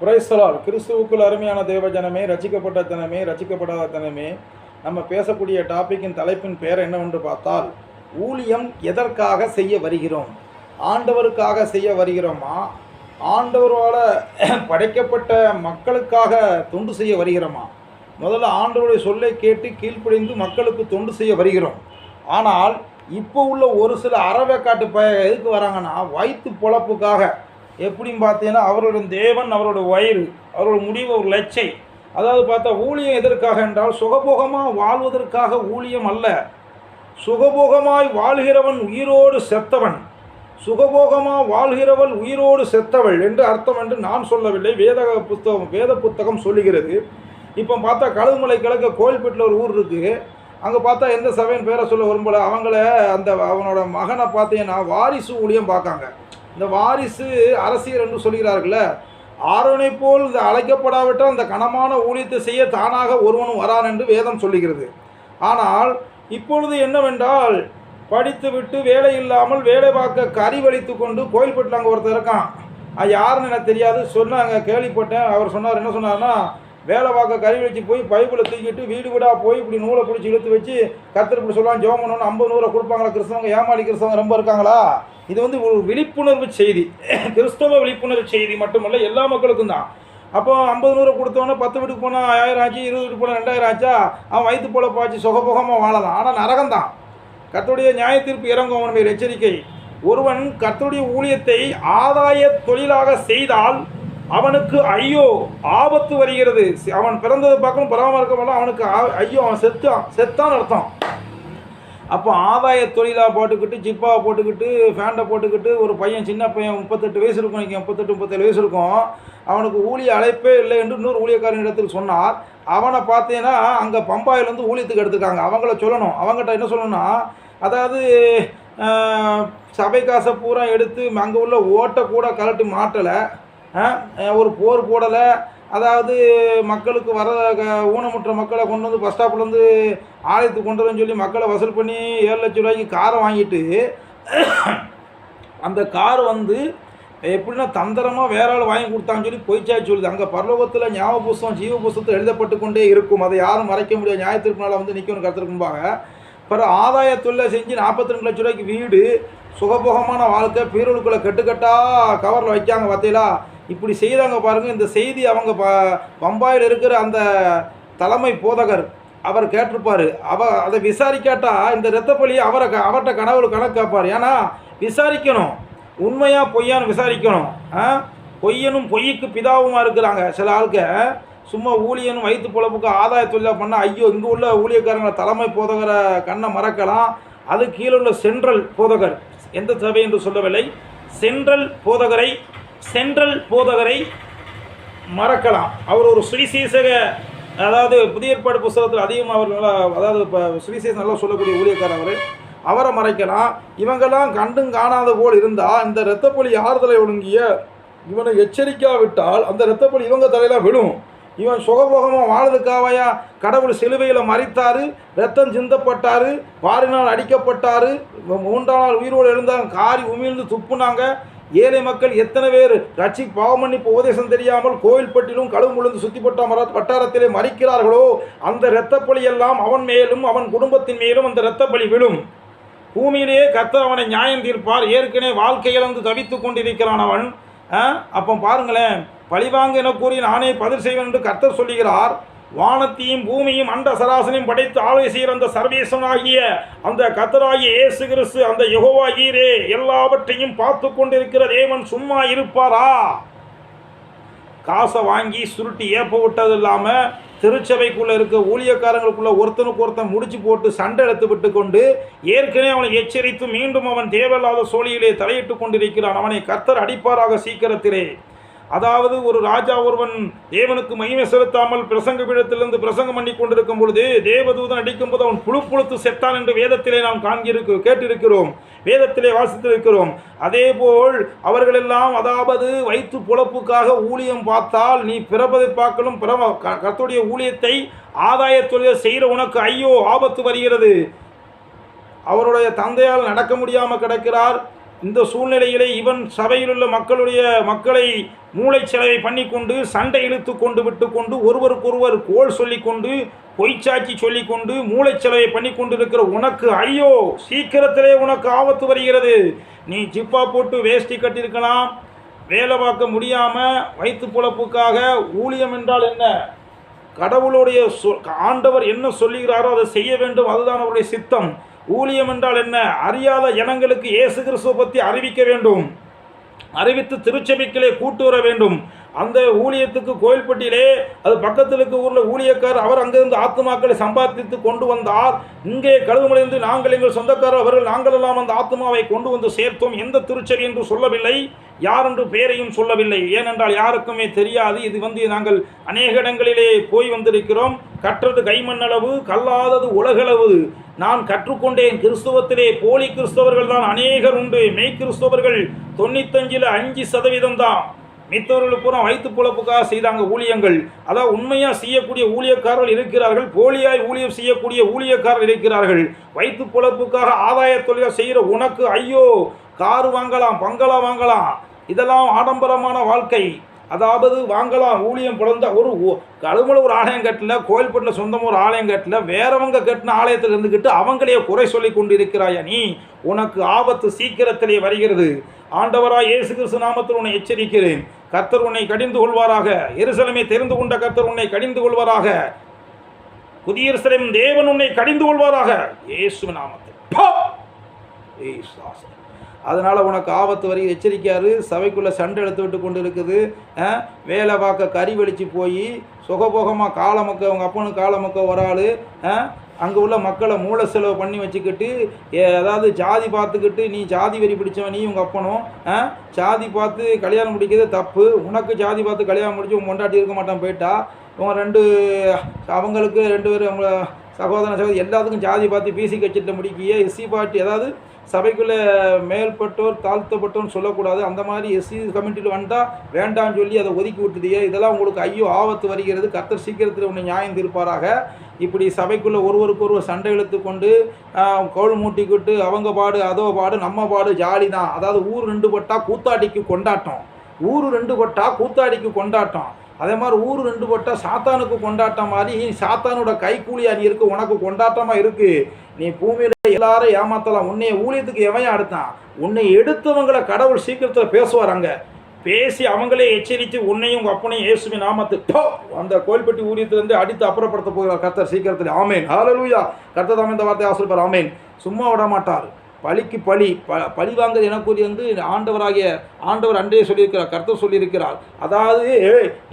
குறைசலால் கிறிஸ்துவுக்குள் அருமையான தேவஜனமே ரசிக்கப்பட்ட தனமே ரசிக்கப்படாத தனமே நம்ம பேசக்கூடிய டாப்பிக்கின் தலைப்பின் பெயர் என்னவென்று பார்த்தால் ஊழியம் எதற்காக செய்ய வருகிறோம்? ஆண்டவருக்காக செய்ய வருகிறோமா? ஆண்டவரால் படைக்கப்பட்ட மக்களுக்காக தொண்டு செய்ய வருகிறோமா? முதல்ல ஆண்டவருடைய சொல்லை கேட்டு கீழ்ப்படிந்து மக்களுக்கு தொண்டு செய்ய வருகிறோம். ஆனால் இப்போ உள்ள ஒரு சில அறவேக்காட்டு ப எதுக்கு வராங்கன்னா வயிற்று பொழப்புக்காக எப்படின்னு பார்த்தீங்கன்னா அவருடைய தேவன் அவரோட வயிறு அவரோட முடிவு ஒரு லட்சை. அதாவது பார்த்தா ஊழியம் எதற்காக என்றால் சுகபோகமாக வாழ்வதற்காக ஊழியம் அல்ல. சுகபோகமாய் வாழ்கிறவன் உயிரோடு செத்தவன். சுகபோகமாக வாழ்கிறவள் உயிரோடு செத்தவள் என்று அர்த்தம் என்று நான் சொல்லவில்லை. வேத புத்தகம் வேத புத்தகம் சொல்லுகிறது. இப்போ பார்த்தா கழுகுமலை கிழக்க கோயில்பேட்டில் ஒரு ஊர் இருக்குது அங்கே பார்த்தா எந்த சபையின் பேரை சொல்ல விரும்பல. அவங்கள அந்த அவனோட மகனை பார்த்தீங்கன்னா வாரிசு ஊழியம் பார்க்காங்க. இந்த வாரிசு அரசியல் என்று சொல்கிறார்கள்ல ஆரோனை போல் இந்த அழைக்கப்படாவிட்டால் அந்த கனமான ஊழியத்தை செய்ய தானாக ஒருவனும் வரான் என்று வேதம் சொல்லுகிறது. ஆனால் இப்பொழுது என்னவென்றால் படித்துவிட்டு வேலை இல்லாமல் வேலை பார்க்க கறி வலித்து கொண்டு கோயில்பட்டில் அங்கே ஒருத்தர் இருக்கான். அது யாருன்னு எனக்கு தெரியாது. சொன்னாங்க கேள்விப்பட்டேன். அவர் சொன்னார் என்ன சொன்னார்னா வேலை பார்க்க கறி வச்சு போய் பைபிளை தூக்கிட்டு வீடு வீடாக போய் இப்படி நூலை பிடிச்சி இழுத்து வச்சு கத்திரி இப்படி சொல்லலாம் ஜோம் பண்ணணும் ஐம்பது நூறை கொடுப்பாங்களா கிறிஸ்தவங்க? ஏமாளி கிறிஸ்தவங்க ரொம்ப இருக்காங்களா? இது வந்து ஒரு விழிப்புணர்வு செய்தி. கிறிஸ்தவ விழிப்புணர்வு செய்தி மட்டுமல்ல எல்லா மக்களுக்கும் தான். அப்போ ஐம்பது நூறு கொடுத்தோன்னே பத்து வீட்டுக்கு போனால் ஆயிரம் ஆச்சு இருபது வீட்டுக்கு போனால் ரெண்டாயிரம் ஆச்சா? அவன் வயிற்று போல பாய்ச்சி சுகபோகமாக வாழலாம். ஆனால் நரகம் தான். கத்தோடைய நியாய தீர்ப்பு இறங்கும் அவனுடைய எச்சரிக்கை. ஒருவன் கத்தோடைய ஊழியத்தை ஆதாய தொழிலாக செய்தால் அவனுக்கு ஐயோ ஆபத்து வருகிறது. அவன் பிறந்ததை பார்க்கணும் பராமரிக்கப்படலாம் அவனுக்கு ஐயோ அவன் செத்தான் செத்தான் அர்த்தம். அப்போ ஆதாய தொழிலாக போட்டுக்கிட்டு ஜிப்பாவை போட்டுக்கிட்டு ஃபேண்டை போட்டுக்கிட்டு ஒரு பையன் சின்ன பையன் முப்பத்தெட்டு வயசு இருக்கும் இன்றைக்கி முப்பத்தெட்டு முப்பத்தேழு வயசு இருக்கும். அவனுக்கு ஊழிய அழைப்பே இல்லை என்று இன்னொரு ஊழியக்காரன் இடத்தில் சொன்னார். அவனை பார்த்தீங்கன்னா அங்கே பம்பாயிலேருந்து ஊழியத்துக்கு எடுத்துக்காங்க அவங்கள சொல்லணும். அவங்ககிட்ட என்ன சொல்லணும்னா அதாவது சபை காசை பூரா எடுத்து அங்கே உள்ள ஓட்டை கூட கலட்டி மாட்டலை. ஒரு போர் போடலை. அதாவது மக்களுக்கு வர க- ஊனமுற்ற மக்களை கொண்டு வந்து பஸ் ஸ்டாப்லேருந்து ஆலயத்துக்கு கொண்டு வரேன்னு சொல்லி மக்களை வசூல் பண்ணி ஏழு லட்ச ரூபாய்க்கு காரை வாங்கிட்டு அந்த கார் வந்து எப்படின்னா தந்திரமாக வேற ஆள் வாங்கி கொடுத்தான்னு சொல்லி பொய்ச்சா சொல்லுது. அங்கே பரலோகத்தில் ஞாபக புஸ்தகம் ஜீவ புஸ்தகத்தில் எழுதப்பட்டு கொண்டே இருக்கும். அதை யாரும் மறைக்க முடியாது. நியாயத்திற்கு வந்து நிற்கணும் கற்றுக்கும்பாங்க பிற ஆதாய தொழிலை செஞ்சு நாற்பத்தி ரெண்டு லட்ச ரூபாய்க்கு வீடு சுகபோகமான வாழ்க்கை பீரோலுக்குள்ளே கட்டுக்கட்டாக கவரில் வைக்காங்க பார்த்தீங்களா இப்படி செய்தாங்க பாருங்கள் இந்த செய்தி அவங்க ப பம்பாயில் இருக்கிற அந்த தலைமை போதகர் அவர் கேட்டிருப்பார். அவ அதை விசாரிக்காட்டா இந்த இரத்தப்பள்ளியை அவரை க- அவர்கிட்ட கனவு கணக்கு கேட்பார் ஏன்னா விசாரிக்கணும். உண்மையாக பொய்யான்னு விசாரிக்கணும். ஆ? பொய்யனும் பொய்யுக்கு பிதாவுமா இருக்கிறாங்க சில ஆளுக்க. சும்மா ஊழியனும் வயிற்று பொழப்புக்கு ஆதாய தொழிலாக பண்ணால் ஐயோ இங்கே உள்ள ஊழியக்காரங்களை தலைமை போதகரை கண்ணை மறக்கலாம். அது கீழே உள்ள சென்ட்ரல் போதகர். எந்த சபை என்று சொல்லவில்லை. Central போதகரை central போதகரை மறக்கலாம். அவர் ஒரு சுவிசேஷக அதாவது புதிய ஏற்பாடு புஸ்தகத்தில் அதிகமாக அவர் நல்லா அதாவது இப்போ சுவிசேஷம் நல்லா சொல்லக்கூடிய ஊழியக்காரர் அவர். அவரை மறைக்கலாம். இவங்கெல்லாம் கண்டும் காணாத போல் இருந்தால் இந்த இரத்தப்பொலி ஆறுதலை ஒழுங்கிய இவனை எச்சரிக்காவிட்டால் அந்த இரத்தப்பொலி இவங்க தலையெல்லாம் விழும். இவன் சுகபோகமாக வாழதுக்காவையா கடவுள் சிலுவையில் மறித்தாரு ரத்தம் சிந்தப்பட்டார் வாரினால் அடிக்கப்பட்டார் மூன்றாம் நாள் உயிரோடு எழுந்தாங்க காரி உமிழ்ந்து துப்புனாங்க ஏழை மக்கள் எத்தனை பேர்? ரட்சி பாவமன்னிப்பு உபதேசம் தெரியாமல் கோயில்பட்டிலும் கழுவு முழுந்து சுத்திப்பட்ட மர வட்டாரத்திலே மறிக்கிறார்களோ? அந்த இரத்தப்பழி எல்லாம் அவன் மேலும் அவன் குடும்பத்தின் மேலும் அந்த இரத்தப்பழி விழும். பூமியிலேயே கர்த்தர் அவனை நியாயம் தீர்ப்பார். ஏற்கனவே வாழ்க்கை இழந்து தவித்துக் கொண்டிருக்கிறான் அவன். ஆ? அப்போ பாருங்களேன் பழிவாங்க என கூறி நானே பதில் செய்வேன் என்று கர்த்தர் சொல்லுகிறார். வானத்தையும் பூமியும் அண்ட சராசனையும் படைத்து ஆளுகை செய்கிற அந்த சர்வேசனாகிய அந்த கத்தராகிய இயேசு கிறிஸ்து அந்த யெகோவா ஈரே எல்லாவற்றையும் பார்த்து கொண்டிருக்கிற தேவன் சும்மா இருப்பாரா? காசை வாங்கி சுருட்டி ஏப்ப விட்டது இல்லாமல் திருச்சபைக்குள்ளே இருக்க ஊழியக்காரங்களுக்குள்ள ஒருத்தனுக்கு ஒருத்தன் முடிச்சு போட்டு சண்டை எடுத்து விட்டு கொண்டு ஏற்கனவே அவனை எச்சரித்து மீண்டும் அவன் தேவையில்லாத சோழியிலே தலையிட்டு கொண்டிருக்கிறான். அவனை கர்த்தர் அடிப்பாராக சீக்கிரத்திலே. அதாவது ஒரு ராஜா ஒருவன் தேவனுக்கு மகிமை செலுத்தாமல் பிரசங்க பீடத்திலிருந்து பிரசங்கம் பண்ணி கொண்டிருக்கும் பொழுது தேவதூதன் அடிக்கும் போது அவன் புழு புழுத்து செத்தான் என்று வேதத்திலே நாம் காண்கிருக்கு கேட்டிருக்கிறோம். வேதத்திலே வாசித்திருக்கிறோம். அதேபோல் அவர்களெல்லாம் அதாவது வயிற்று புழப்புக்காக ஊழியம் பார்த்தால் நீ பிறப்பதை பார்க்கலும் பிறவ க- ஊழியத்தை ஆதாய தொழில் செய்கிற உனக்கு ஐயோ ஆபத்து வருகிறது. அவருடைய தந்தையால் நடக்க முடியாமல் கிடக்கிறார். இந்த சூழ்நிலையிலே இவன் சபையில் உள்ள மக்களுடைய மக்களை மூளைச்சலவை பண்ணி கொண்டு சண்டை இழுத்து கொண்டு விட்டு கொண்டு ஒருவருக்கொருவர் கோல் சொல்லிக்கொண்டு பொய்ச்சாட்சி சொல்லிக்கொண்டு மூளைச்சலவை பண்ணி கொண்டிருக்கிற உனக்கு ஐயோ சீக்கிரத்திலே உனக்கு ஆபத்து வருகிறது. நீ ஜிப்பா போட்டு வேஷ்டி கட்டியிருக்கலாம். வேலை பார்க்க முடியாமல் வயிற்று பொழப்புக்காக ஊழியம் என்றால் என்ன? கடவுளுடைய சொ ஆண்டவர் என்ன சொல்லுகிறாரோ அதை செய்ய வேண்டும். அதுதான் அவருடைய சித்தம். ஊழியம் என்றால் என்ன? அறியாத ஜனங்களுக்கு இயேசு கிறிஸ்துவ பற்றி அறிவிக்க வேண்டும். அறிவித்து திருச்சபைக்கிலே கூட்டு வர வேண்டும். அந்த ஊழியத்துக்கு கோயில்பட்டியிலே அது பக்கத்தில் இருக்க ஊரில் ஊழியக்கார் அவர் அங்கிருந்து ஆத்மாக்களை சம்பாதித்து கொண்டு வந்தார். இங்கே கழுவுமடைந்து நாங்கள் எங்கள் சொந்தக்காரர் அவர்கள் நாங்கள் எல்லாம் அந்த ஆத்மாவை கொண்டு வந்து சேர்த்தோம். எந்த திருச்சபை என்று சொல்லவில்லை. யார் என்று பெயரையும் சொல்லவில்லை. ஏனென்றால் யாருக்குமே தெரியாது. இது வந்து நாங்கள் அநேக இடங்களிலே போய் வந்திருக்கிறோம். கற்றது கைமண்ணளவு கல்லாதது உலகளவு. நான் கற்றுக்கொண்டேன் கிறிஸ்துவத்திலே போலி கிறிஸ்தவர்கள் தான் அநேகர் உண்டு. மெய் கிறிஸ்தவர்கள் தொண்ணூத்தஞ்சில் அஞ்சு சதவீதம் தான். மித்தவர்கள் பூரா வயிற்று பொழப்புக்காக செய்தாங்க ஊழியங்கள். அதான் உண்மையாக செய்யக்கூடிய ஊழியக்காரர்கள் இருக்கிறார்கள். போலியாய் ஊழியம் செய்யக்கூடிய ஊழியக்காரர்கள் இருக்கிறார்கள். வைத்து பொழப்புக்காக ஆதாய தொழிலாக செய்கிற உனக்கு ஐயோ கார் வாங்கலாம் பங்களா வாங்கலாம். இதெல்லாம் ஆடம்பரமான வாழ்க்கை. அதாவது வாங்கலாம் ஊழியம் பிறந்த ஒரு கழுமல ஒரு ஆலயம் கட்டல கோயில்பட்டில் சொந்தமாக ஒரு ஆலயம் கட்டல வேறவங்க கட்டின ஆலயத்தில் இருந்துக்கிட்டு அவங்களே குறை சொல்லி கொண்டு இருக்கிறாயா நீ? உனக்கு ஆபத்து சீக்கிரத்திலே வருகிறது. ஆண்டவராய் இயேசு கிறிஸ்து நாமத்தில் உன்னை எச்சரிக்கிறேன். கர்த்தர் உன்னை கடிந்து கொள்வாராக. எருசலமே தெரிந்து கொண்ட கர்த்தர் உன்னை கடிந்து கொள்வாராக. புதிய தேவன் உன்னை கடிந்து கொள்வாராக. இயேசு நாமத்தில். ஏசு ஆசை. அதனால் உனக்கு ஆபத்து வரை எச்சரிக்காரு சபைக்குள்ளே சண்டை எடுத்து விட்டு கொண்டு இருக்குது வேலை பார்க்க கறி வெளிச்சு போய் சுகபோகமாக காலமுக்க அவங்க அப்பனுக்கு காலமுக்க ஒரு ஆள் அங்கே உள்ள மக்களை மூல செலவு பண்ணி வச்சுக்கிட்டு ஏ- ஜாதி பார்த்துக்கிட்டு நீ ஜாதி வெறி பிடிச்சவன் நீ உங்கள் அப்பனும் ஜாதி பார்த்து கல்யாணம் முடிக்கிறது தப்பு. உனக்கு ஜாதி பார்த்து கல்யாணம் முடிச்சு உன் கொண்டாட்டி இருக்க மாட்டான் போயிட்டா. இவங்க ரெண்டு அவங்களுக்கு ரெண்டு பேரும் அவங்க சகோதரன் சகோதரி எல்லாத்துக்கும் ஜாதி பார்த்து பிசி கட்சிட்ட முடிக்கிய எஸ்சி பார்ட்டி ஏதாவது சபைக்குள்ளே மேல்பட்டோர் தாழ்த்தப்பட்டோர்னு சொல்லக்கூடாது. அந்த மாதிரி எஸ்சி கமிட்டியில் வந்தால் வேண்டாம்னு சொல்லி அதை ஒதுக்கி விட்டுதியே இதெல்லாம் உங்களுக்கு ஐயோ ஆபத்து வருகிறது. கத்தர் சீக்கிரத்தில் உன்னை நியாயம் தீர்ப்பாராக. இப்படி சபைக்குள்ளே ஒருவருக்கு ஒருவர் சண்டை இழுத்து கொண்டு கவுள் மூட்டிக்கிட்டு அவங்க பாடு அதோ பாடு நம்ம பாடு ஜாலி தான் அதாவது ஊர் ரெண்டு பட்டா கூத்தாடிக்கு கொண்டாட்டம். ஊர் ரெண்டு பட்டா கூத்தாடிக்கு கொண்டாட்டம். அதே மாதிரி ஊர் ரெண்டு போட்டால் சாத்தானுக்கு கொண்டாட்டம் மாதிரி நீ சாத்தானோட கைக்கூலியாக நீ இருக்கு உனக்கு கொண்டாட்டமாக இருக்கு. நீ பூமியில் எல்லாரும் ஏமாத்தலாம். உன்னைய ஊழியத்துக்கு எவன் அடுத்தான்? உன்னை எடுத்தவங்களை கடவுள் சீக்கிரத்தில் பேசுவாராங்க பேசி அவங்களே எச்சரித்து உன்னையும் உங்கள் அப்பனையும் ஏசுமி நாமத்து டோ அந்த கோயில்பட்டி ஊழியத்திலேருந்து அடித்து அப்புறப்படுத்த போகிறார் கர்த்தர் சீக்கிரத்தில். ஆமேன். ஹalleluya. கர்த்தர் தாமே இந்த வார்த்தை ஆசிரியர் ஆமேன். சும்மா விட மாட்டார் பழிக்கு பழி ப பழி வாங்குறது எனக்குரிய வந்து ஆண்டவராகிய ஆண்டவர் அன்றே சொல்லியிருக்கிறார் கர்த்தர் சொல்லியிருக்கிறார். அதாவது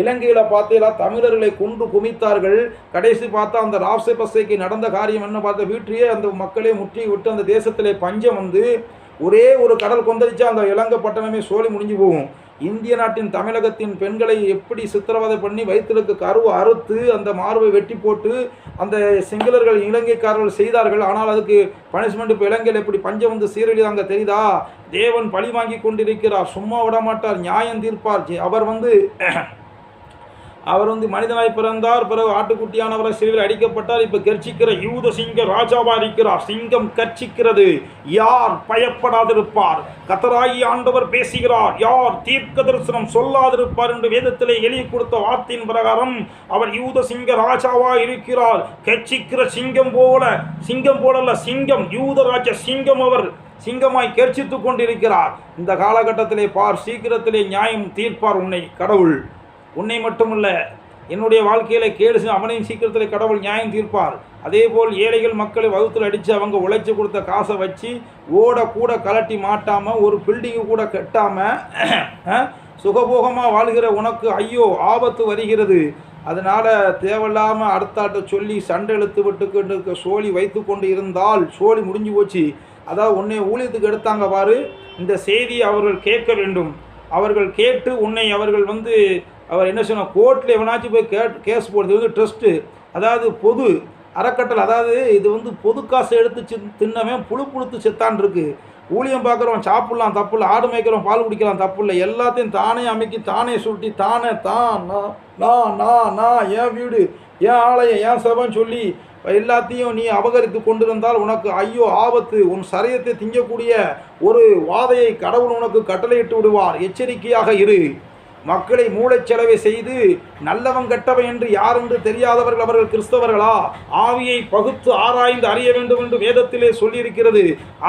இலங்கையில் பார்த்தீங்களா தமிழர்களை கொன்று குமித்தார்கள். கடைசி பார்த்தா அந்த ராசபசைக்கு நடந்த காரியம் என்ன பார்த்த வீட்டிலேயே அந்த மக்களே முற்றி விட்டு அந்த தேசத்திலே பஞ்சம் வந்து ஒரே ஒரு கடல் கொந்தளிச்சா அந்த இலங்கை பட்டணமே சோழி முடிஞ்சு போகும். இந்திய நாட்டின் தமிழகத்தின் பெண்களை எப்படி சித்திரவதை பண்ணி வயிற்றுக்கு கருவு அறுத்து அந்த மார்பை வெட்டி போட்டு அந்த சிங்களர்கள் இலங்கைக்காரர்கள் செய்தார்கள். ஆனால் அதுக்கு பனிஷ்மெண்ட் இப்போ இலங்கையில் எப்படி பஞ்சம் வந்து சீரழிதாங்க தெரியுதா? தேவன் பழி வாங்கி கொண்டிருக்கிறார். சும்மா விட மாட்டார் நியாயம் தீர்ப்பார். அவர் வந்து அவர் வந்து மனிதனாய் பிறந்தார். பிறகு ஆட்டுக்குட்டியானவரை சிறுவில் அடிக்கப்பட்டார். இப்ப கர்ச்சிக்கிற யூத சிங்க ராஜாவா இருக்கிறார். சிங்கம் கர்ச்சிக்கிறது. யார் பயப்படாதிருப்பார்? கத்தராகி ஆண்டவர் பேசுகிறார். யார் தீர்க்க தரிசனம் சொல்லாதிருப்பார் என்று வேதத்திலே எழுதி கொடுத்த வார்த்தையின் பிரகாரம் அவர் யூத சிங்க ராஜாவா இருக்கிறார். கர்ச்சிக்கிற சிங்கம் போல சிங்கம் போலல்ல சிங்கம் யூத ராஜ சிங்கம் அவர் சிங்கமாய் கர்ச்சித்துக் கொண்டிருக்கிறார். இந்த காலகட்டத்திலே பார் சீக்கிரத்திலே நியாயம் தீர்ப்பார் உன்னை கடவுள். உன்னை மட்டுமல்ல என்னுடைய வாழ்க்கையில கேடு அவனையும் சீக்கிரத்தில் கடவுள் நியாயம் தீர்ப்பார். அதே போல் ஏழைகள் மக்களை வகுத்தில் அடித்து அவங்க உழைச்சி கொடுத்த காசை வச்சு ஓட கூட கலட்டி மாட்டாமல் ஒரு பில்டிங்கு கூட கட்டாமல் சுகபோகமாக வாழ்கிற உனக்கு ஐயோ ஆபத்து வருகிறது. அதனால் தேவையில்லாமல் அடுத்தாட்ட சொல்லி சண்டை இழுத்து விட்டுக்கிட்டு இருக்க சோழி வைத்து கொண்டு இருந்தால் சோழி முடிஞ்சு போச்சு. அதாவது உன்னை ஊழியத்துக்கு எடுத்தாங்க பாரு இந்த செய்தியை அவர்கள் கேட்க வேண்டும். அவர்கள் கேட்டு உன்னை அவர்கள் வந்து அவர் என்ன சொன்னால் கோர்ட்டில் எவனாச்சும் போய் கே கேஸ் போடுறது வந்து ட்ரஸ்ட்டு. அதாவது பொது அறக்கட்டளை அதாவது இது வந்து பொது காசை எடுத்து சி தின்னவன் புழு புழுத்து செத்தான் இருக்கு. ஊழியம் பார்க்குறவன் சாப்பிட்லாம் தப்பு இல்லை ஆடு மேய்க்கிறவன் பால் குடிக்கலாம் தப்பு இல்லை எல்லாத்தையும் தானே அமைக்கி தானே சுருட்டி தானே தான் நான் நான் நான் நான் என் வீடு என் ஆலயம் என் சபைன்னு சொல்லி எல்லாத்தையும் நீ அபகரித்து கொண்டிருந்தால் உனக்கு ஐயோ ஆபத்து. உன் சரீரத்தை திங்கக்கூடிய ஒரு வாதையை கடவுள் உனக்கு கட்டளையிட்டு விடுவார். எச்சரிக்கையாக இரு. மக்களை மூளைச்செலவை செய்து நல்லவன் கெட்டவன் என்று யார் என்று தெரியாதவர்கள் அவர்கள் கிறிஸ்தவர்களா? ஆவியை பகுத்து ஆராய்ந்து அறிய வேண்டும் என்று வேதத்திலே சொல்லியிருக்கிறது.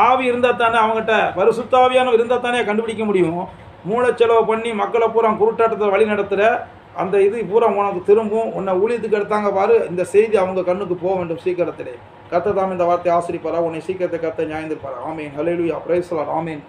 ஆவி இருந்தால் தானே அவங்ககிட்ட பரிசுத்தாவியானவர் இருந்தால் தானே கண்டுபிடிக்க முடியும்? மூளைச்செலவு பண்ணி மக்களை பூரா குருட்டாட்டத்தை வழி நடத்துகிற அந்த இது பூரா உனக்கு திரும்பும் உன்னை ஊழியத்துக்கு எடுத்தாங்க பாரு இந்த செய்தி அவங்க கண்ணுக்கு போக வேண்டும் சீக்கிரத்திலே. கத்த தாம் இந்த வார்த்தை ஆசிரிப்பாரா? உன்னை சீக்கிரத்தை கத்த நியாயந்திருப்பாரா? ஆமேன். ஹலேலுயா பிரைஸ்லார் ஆமேன்